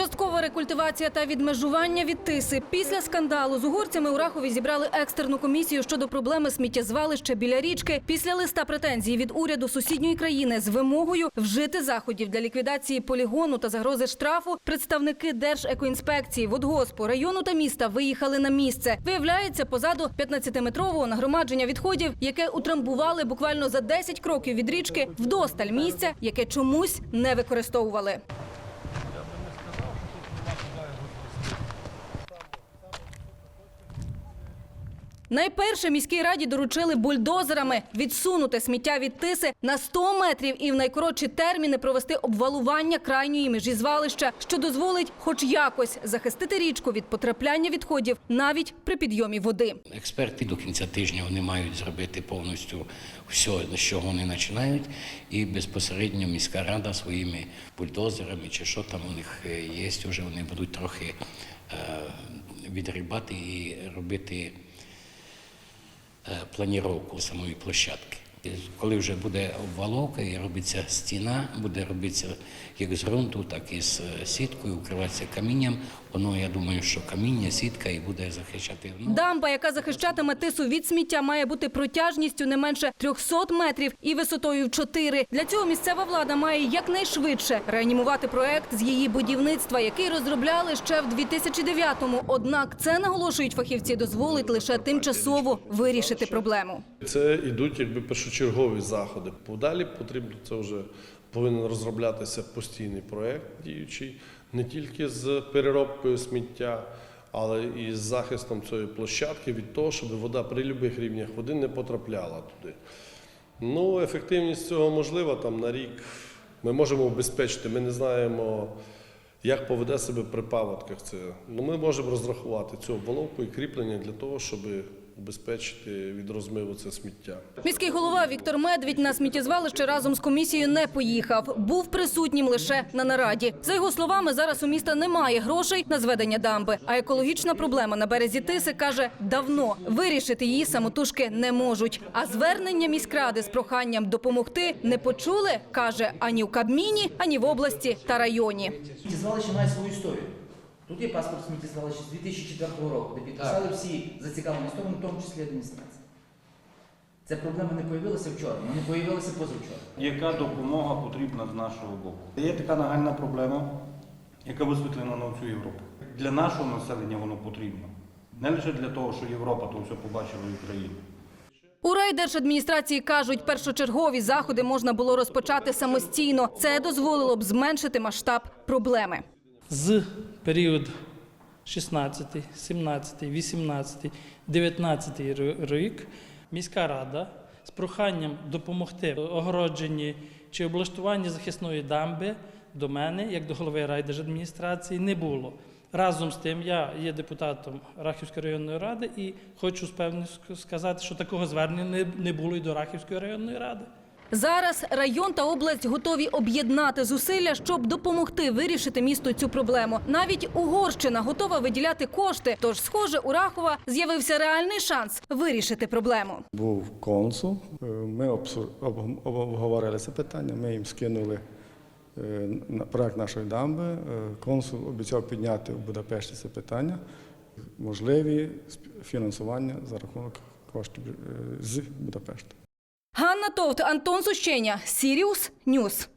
Часткова рекультивація та відмежування від тиси. Після скандалу з угорцями у Рахові зібрали екстерну комісію щодо проблеми сміттєзвалища біля річки. Після листа претензій від уряду сусідньої країни з вимогою вжити заходів для ліквідації полігону та загрози штрафу. Представники Держекоінспекції, водгоспу, району та міста виїхали на місце. Виявляється, позаду 15-метрового нагромадження відходів, яке утрамбували буквально за 10 кроків від річки, вдосталь місця, яке чомусь не використовували. Найперше міській раді доручили бульдозерами відсунути сміття від тиси на 100 метрів і в найкоротші терміни провести обвалування крайньої межі звалища, що дозволить хоч якось захистити річку від потрапляння відходів навіть при підйомі води. Експерти до кінця тижня вони мають зробити повністю все, з чого вони починають, і безпосередньо міська рада своїми бульдозерами чи що там у них е, є, вже вони будуть трохи е, відрібати і робити планіровку самої площадки. Коли вже буде обваловка і робиться стіна, буде робитися як з ґрунту, так і з е, сіткою, укриватися камінням. Воно, я думаю, що каміння, сітка і буде захищати. Ну, Дамба, яка захищатиме тису від сміття, має бути протяжністю не менше 300 метрів і висотою в 4. Для цього місцева влада має якнайшвидше реанімувати проект з її будівництва, який розробляли ще в 2009-му. Однак це наголошують фахівці, дозволить лише тимчасово вирішити проблему. Це йдуть якби першочергові заходи. Подалі потрібно це вже повинен розроблятися постійний проект діючий не тільки з переробкою сміття, але і з захистом цієї площадки від того, щоб вода при будь-яких рівнях води не потрапляла туди. Ну, ефективність цього можлива там на рік. Ми можемо обезпечити. Ми не знаємо, як поведе себе при паводках це. Ну, ми можемо розрахувати цю оболовку і кріплення для того, щоб убезпечити від розмиву це сміття. Міський голова Віктор Медвідь на сміттєзвалище разом з комісією не поїхав. Був присутнім лише на нараді. За його словами, зараз у міста немає грошей на зведення дамби. А екологічна проблема на березі Тиси каже давно вирішити її самотужки не можуть. А звернення міськради з проханням допомогти не почули, каже ані в Кабміні, ані в області та районі. Сміттєзвалище має свою історію. Тут є паспорт сміттєзвалища з 2004 року, де підписали всі зацікавлені сторони, в тому числі адміністрація. Ця проблема не з'явилася вчора, вона не з'явилася позавчора. Яка допомога потрібна з нашого боку? Є така нагальна проблема, яка висвітлена на всю Європу. Для нашого населення воно потрібно. Не лише для того, що Європа то все побачила і Україна. У райдержадміністрації кажуть, першочергові заходи можна було розпочати самостійно. Це дозволило б зменшити масштаб проблеми. З період 16, 17, 18, 19 рік міська рада з проханням допомогти огородженні чи облаштуванні захисної дамби до мене, як до голови райдержадміністрації, не було. Разом з тим, я є депутатом Рахівської районної ради і хочу з певністю сказати, що такого звернення не- було і до Рахівської районної ради. Зараз район та область готові об'єднати зусилля, щоб допомогти вирішити місту цю проблему. Навіть Угорщина готова виділяти кошти. Тож, схоже, у Рахова з'явився реальний шанс вирішити проблему. Був консул. Е, Ми обговорили це питання. Ми їм скинули е, проект нашої дамби. Е, Консул обіцяв підняти в Будапешті це питання. Можливі фінансування за рахунок коштів з Будапешта. Ганна Товт, Антон Сущеня, Сіріус Ньюс.